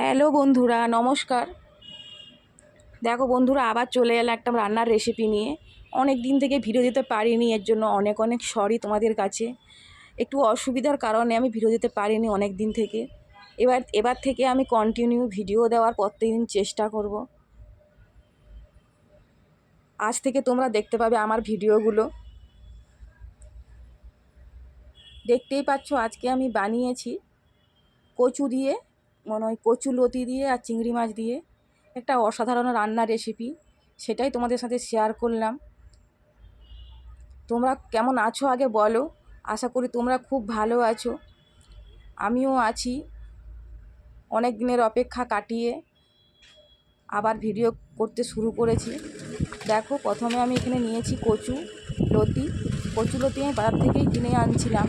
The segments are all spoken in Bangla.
হ্যালো বন্ধুরা, নমস্কার। দেখো বন্ধুরা, আবার চলে এলাম একটা রান্নার রেসিপি নিয়ে। অনেক দিন থেকে ভিডিও দিতে পারিনি, এর জন্য অনেক অনেক সরি তোমাদের কাছে। একটু অসুবিধার কারণে আমি ভিডিও দিতে পারিনি অনেক দিন থেকে। এবার এবার থেকে আমি কন্টিনিউ ভিডিও দেওয়ার প্রত্যেকদিন চেষ্টা করব। আজ থেকে তোমরা দেখতে পাবে আমার ভিডিওগুলো। দেখতেই পাচ্ছ, আজকে আমি বানিয়েছি কচু দিয়ে মনে হয় কচু লতি দিয়ে আর চিংড়ি মাছ দিয়ে একটা অসাধারণ রান্নার রেসিপি সেটাই তোমাদের সাথে শেয়ার করলাম। তোমরা কেমন আছো আগে বলো, আশা করি তোমরা খুব ভালো আছো। আমিও আছি। অনেক দিনের অপেক্ষা কাটিয়ে আবার ভিডিও করতে শুরু করেছি। দেখো, প্রথমে আমি এখানে নিয়েছি কচু লতি। কচু লতি আমি বাজার থেকেই কিনে আনছিলাম।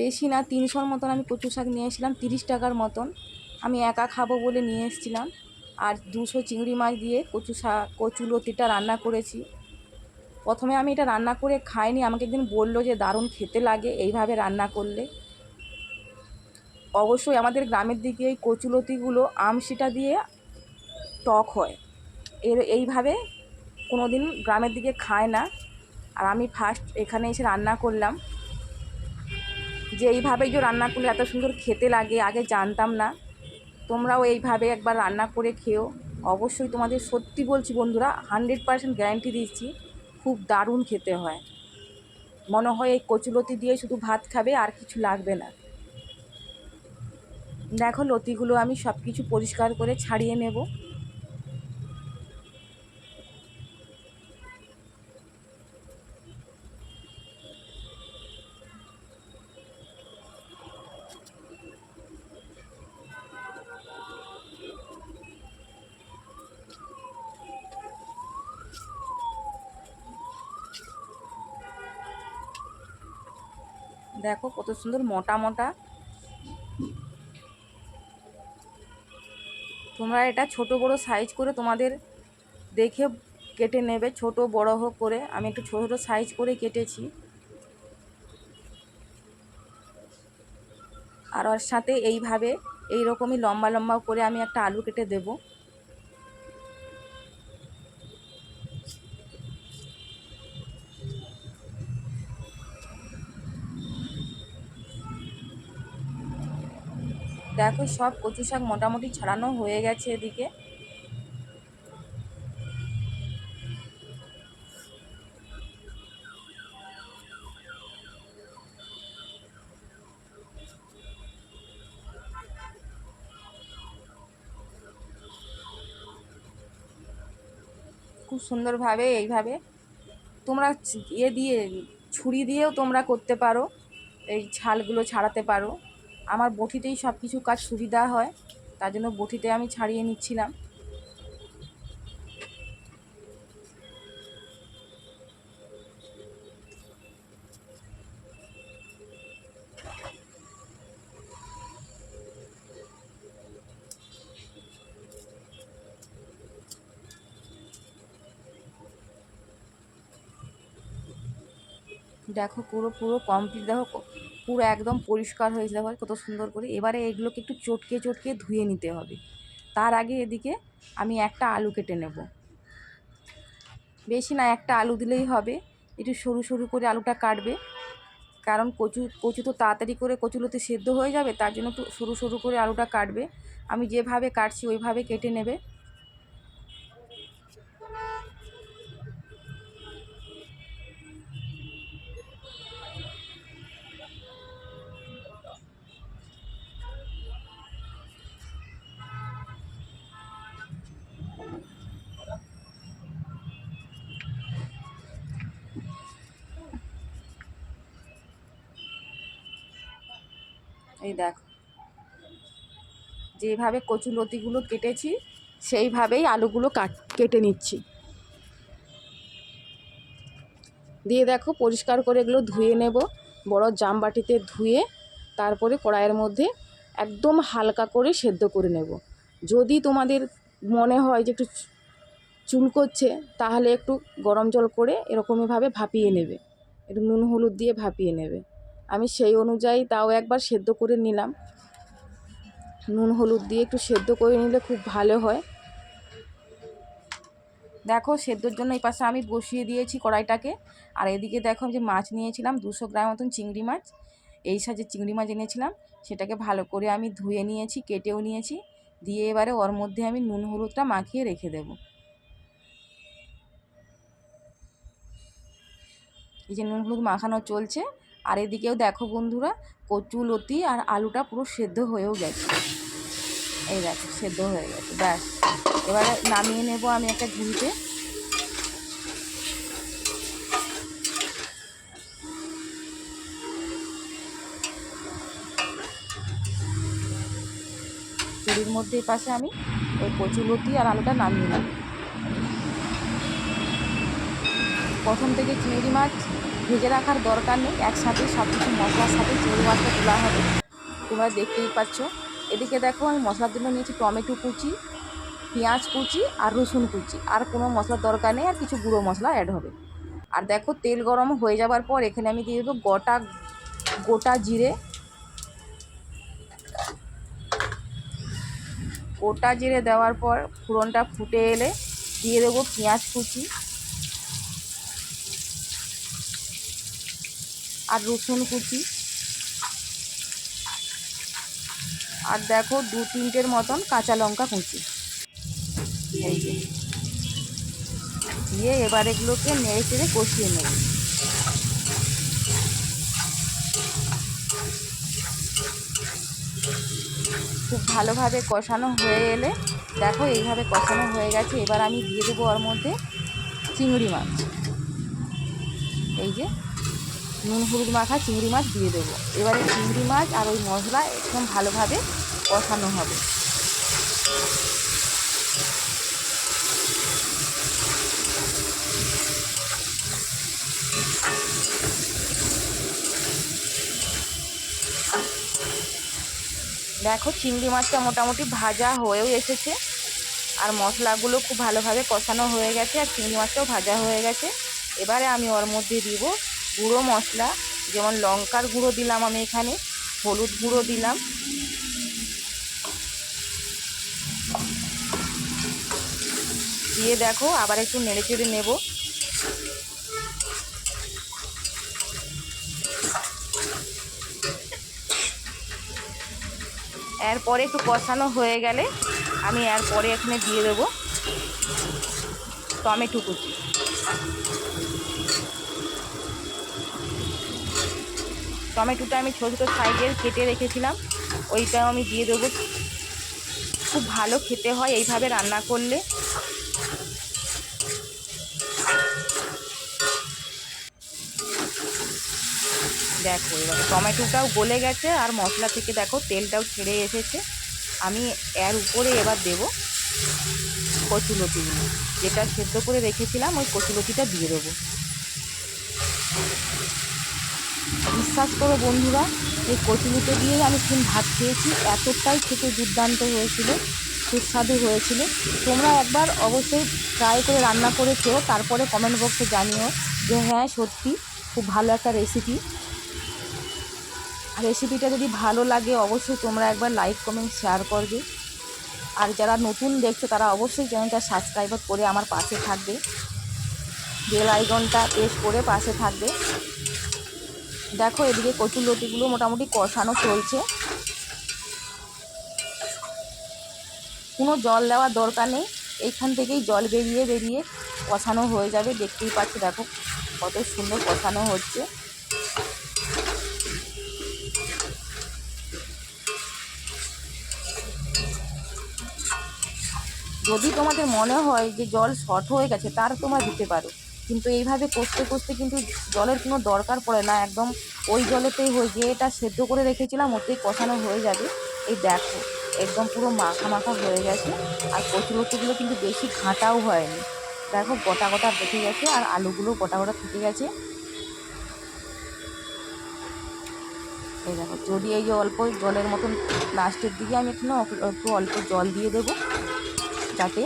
বেশি না, তিনশোর মতন আমি কচু শাক নিয়ে এসেছিলাম, তিরিশ টাকার মতন। আমি একা খাব বলে নিয়ে এসেছিলাম। আর দুশো চিংড়ি মাছ দিয়ে কচু শাক কচু লতিটা রান্না করেছি। প্রথমে আমি এটা রান্না করে খাইনি, আমাকে একদিন বলল যে দারুণ খেতে লাগে এইভাবে রান্না করলে। অবশ্যই আমাদের গ্রামের দিকে এই কচুলতিগুলো আমশিটা দিয়ে টক হয়। এর, এইভাবে কোনো দিন গ্রামের দিকে খায় না। আর আমি ফার্স্ট এখানে এসে রান্না করলাম। যে এইভাবেই যে রান্না করলে এত সুন্দর খেতে লাগে, আগে জানতাম না। তোমরাও এইভাবে একবার রান্না করে খেও। অবশ্যই তোমাদের সত্যি বলছি বন্ধুরা, হান্ড্রেড পার্সেন্ট গ্যারান্টি দিচ্ছি খুব দারুণ খেতে হয়। মনে হয় এই কচুলতি দিয়ে শুধু ভাত খাবে, আর কিছু লাগবে না। দেখো লতিগুলো আমি সব কিছু পরিষ্কার করে ছাড়িয়ে নেব। দেখো কত সুন্দর মোটা মোটা। তোমরা এটা ছোট বড় সাইজ করে তোমাদের দেখে কেটে নেবে, ছোট বড় হোক করে। আমি একটু ছোটো ছোটো সাইজ করে কেটেছি। আর ওর সাথে এইভাবে এই রকমই লম্বা লম্বা করে আমি একটা আলু কেটে দেবো। দেখো, সব কচু শাক মোটামুটি ছাড়ানো হয়ে গেছে এদিকে। খুব সুন্দরভাবে এইভাবে তোমরা ইয়ে দিয়ে, ছুরি দিয়েও তোমরা করতে পারো, এই ছালগুলো ছাড়াতে পারো। আমার বটিতেই সব কিছু কাজ সুবিধা হয়, তার জন্য বটিতে আমি ছাড়িয়ে নিচ্ছিলাম। দেখো পুরো পুরো কমপ্লিট দেখো পুরো একদম পরিষ্কার হয়েছে দেখো কত সুন্দর করে। এবারে এগুলোকে একটু চটকে চটকে ধুয়ে নিতে হবে। তার আগে এদিকে আমি একটা আলু কেটে নেব। বেশি না, একটা আলু দিলেই হবে। একটু সরু সরু করে আলুটা কাটবে। কারণ কচু কচু তো তাড়াতাড়ি করে কচুলোতে সেদ্ধ হয়ে যাবে, তার জন্য একটু সরু সরু করে আলুটা কাটবে। আমি যেভাবে কাটছি, ওইভাবে কেটে নেবে। এই দেখো। যেভাবে কচু লতিগুলো কেটেছি, সেইভাবেই আলুগুলো কাট, কেটে নিচ্ছি। দিয়ে দেখো পরিষ্কার করে এগুলো ধুয়ে নেব। বড় জামবাটিতে ধুয়ে তারপরে কড়াইয়ের মধ্যে একদম হালকা করে সেদ্ধ করে নেব। যদি তোমাদের মনে হয় যে একটু চুল করছে, তাহলে একটু গরম জল করে এরকমইভাবে ভাপিয়ে নেবে। একটু নুন হলুদ দিয়ে ভাপিয়ে নেবে। আমি সেই অনুযায়ী তাও একবার সেদ্ধ করে নিলাম। নুন, হলুদ দিয়ে একটু সেদ্ধ করে নিলে খুব ভালো হয়। দেখো, সেদ্ধর জন্য এই পাশে আমি বসিয়ে দিয়েছি কড়াইটাকে। আর এদিকে দেখো যে মাছ নিয়েছিলাম, দুশো গ্রাম মতন চিংড়ি মাছ। এই সাজে চিংড়ি মাছ এনেছিলাম, সেটাকে ভালো করে আমি ধুয়ে নিয়েছি, কেটেও নিয়েছি। দিয়ে এবারে ওর মধ্যে আমি নুন, হলুদটা মাখিয়ে রেখে দেব। এই যে নুন, হলুদ মাখানো চলছে আর এদিকেও দেখো বন্ধুরা, কচু, লতি আর আলুটা পুরো সেদ্ধ হয়েও গেছে। এই দেখো, সেদ্ধ হয়ে গেছে, ব্যাস। এবারে নামিয়ে নেব আমি একটা ঝুড়িতে ঝুড়ির মধ্যে পাশে আমি ওই কচুলতি আর আলুটা নামিয়ে নেব। প্রথম থেকে চিংড়ি মাছ ভেজে রাখার দরকার নেই, একসাথে সব কিছু মশলার সাথে চিংড়ি মাছটা তোলা হবে। তোমরা দেখতেই পাচ্ছ। এদিকে দেখো, আমি মশলার জন্য নিয়েছি টমেটো কুচি, পেঁয়াজ কুচি আর রসুন কুচি। আর কোনো মশলার দরকার নেই, আর কিছু গুঁড়ো মশলা অ্যাড হবে। আর দেখো, তেল গরম হয়ে যাওয়ার পর এখানে আমি দিয়ে দেবো গোটা গোটা জিরে। গোটা জিরে দেওয়ার পর ফোড়নটা ফুটে এলে দিয়ে দেবো পেঁয়াজ কুচি। আর রসুন কুচি। আর দেখো দু তিনটের মতন কাঁচা লঙ্কা কুচি। এই যে। দিয়ে এবার এগুলোকে নেড়ে চেড়ে কষিয়ে নেব। খুব ভালোভাবে কষানো হয়ে এলে, দেখো এইভাবে কষানো হয়ে গেছে। এবার আমি দিয়ে দেবো ওর মধ্যে চিংড়ি মাছ। এই যে। নুন, হলুদ মাখা, চিংড়ি মাছ দিয়ে দেবো। এবারে চিংড়ি মাছ আর ওই মশলা একদম ভালোভাবে কষানো হবে। দেখো, চিংড়ি মাছটা মোটামুটি ভাজা হয়েও এসেছে। আর মশলাগুলো খুব ভালোভাবে কষানো হয়ে গেছে, আর চিংড়ি মাছটাও ভাজা হয়ে গেছে। এবারে আমি ওর মধ্যে দিব গুঁড়ো মশলা, যেমন লঙ্কার গুঁড়ো দিলাম আমি এখানে, হলুদ গুঁড়ো দিলাম। দিয়ে দেখো, আবার একটু নেড়ে চেড়ে নেব। এরপরে একটু কষানো হয়ে গেলে আমি এরপরে এখানে দিয়ে দেবো টমেটো কুচি। টমেটোটা আমি ছোটো ছোটো সাইজের কেটে রেখেছিলাম। ওইটাও আমি দিয়ে দেবো। খুব ভালো খেতে হয় এইভাবে রান্না করলে। দেখো, এবার টমেটোটাও গলে গেছে আর মশলা থেকে দেখো তেলটাও ছেড়ে এসেছে। আমি এর উপরে এবার দেব কচুলতিগুলো যেটা সেদ্ধ করে রেখেছিলাম, ওই কচুলতিটা দিয়ে দেবো। বিশ্বাস করো বন্ধুরা, এই কচুলুটো দিয়ে আমি কিন্তু ভাত খেয়েছি, এতটাই খেতে দুর্দান্ত হয়েছিল, সুস্বাদু হয়েছিল। তোমরা একবার অবশ্যই ট্রাই করে রান্না করে খেও, তারপরে কমেন্ট বক্সে জানিও যে হ্যাঁ সত্যি খুব ভালো একটা রেসিপি রেসিপিটা যদি ভালো লাগে, অবশ্যই তোমরা একবার লাইক কমেন্ট শেয়ার করবে। আর যারা নতুন দেখছ, তারা অবশ্যই চ্যানেলটা সাবস্ক্রাইব করে আমার পাশে থাকবে। বেল আইকনটা প্রেস করে পাশে থাকবে। দেখো এদিকে কচুর লতিগুলো মোটামুটি কষানো চলছে। কোনো জল দেওয়ার দরকার নেই। এইখান থেকেই জল বেরিয়ে বেরিয়ে কষানো হয়ে যাবে। দেখতেই পাচ্ছি, দেখো কত সুন্দর কষানো হচ্ছে। যদি তোমাদের মনে হয় যে জল শর্ট হয়ে গেছে তার তোমরা দিতে পারো। কিন্তু এইভাবে কষতে কষতে কিন্তু জলের কোনো দরকার পড়ে না। একদম ওই জলেতেই হয়ে, যে এটা সেদ্ধ করে রেখেছিলাম ওতেই কষানো হয়ে যাবে। এই দেখো, একদম পুরো মাখা মাখা হয়ে গেছে। আর কচুরটিগুলো কিন্তু বেশি ঘাঁটাও হয়নি। দেখো, গোটা গোটা দেখে গেছে আর আলুগুলো গোটা গোটা থেকে গেছে। এই দেখো, যদি এই যে অল্প জলের মতন লাস্টের দিকে আমি এখানে একটু অল্প জল দিয়ে দেবো, যাতে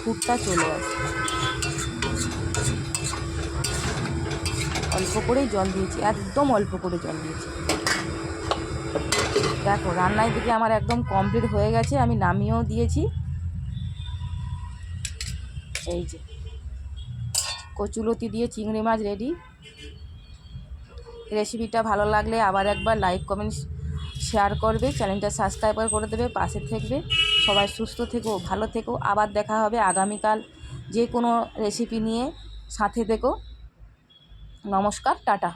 ফুটটা চলে আসে। অল্প করেই জল দিয়েছি, একদম অল্প করে জল দিয়েছি। দেখো, রান্নার দিকে আমার একদম কমপ্লিট হয়ে গেছে, আমি নামিয়েও দিয়েছি। এই যে কচুলতি দিয়ে চিংড়ি মাছ রেডি রেসিপিটা ভালো লাগলে আবার একবার লাইক কমেন্ট শেয়ার করবে চ্যানেলটা সাবস্ক্রাইব করে দেবে, পাশে থাকবে। সবাই সুস্থ থেকো, ভালো থেকো। আবার দেখা হবে আগামীকাল যে কোনো রেসিপি নিয়ে সাথে থেকো। নমস্কার টাটা।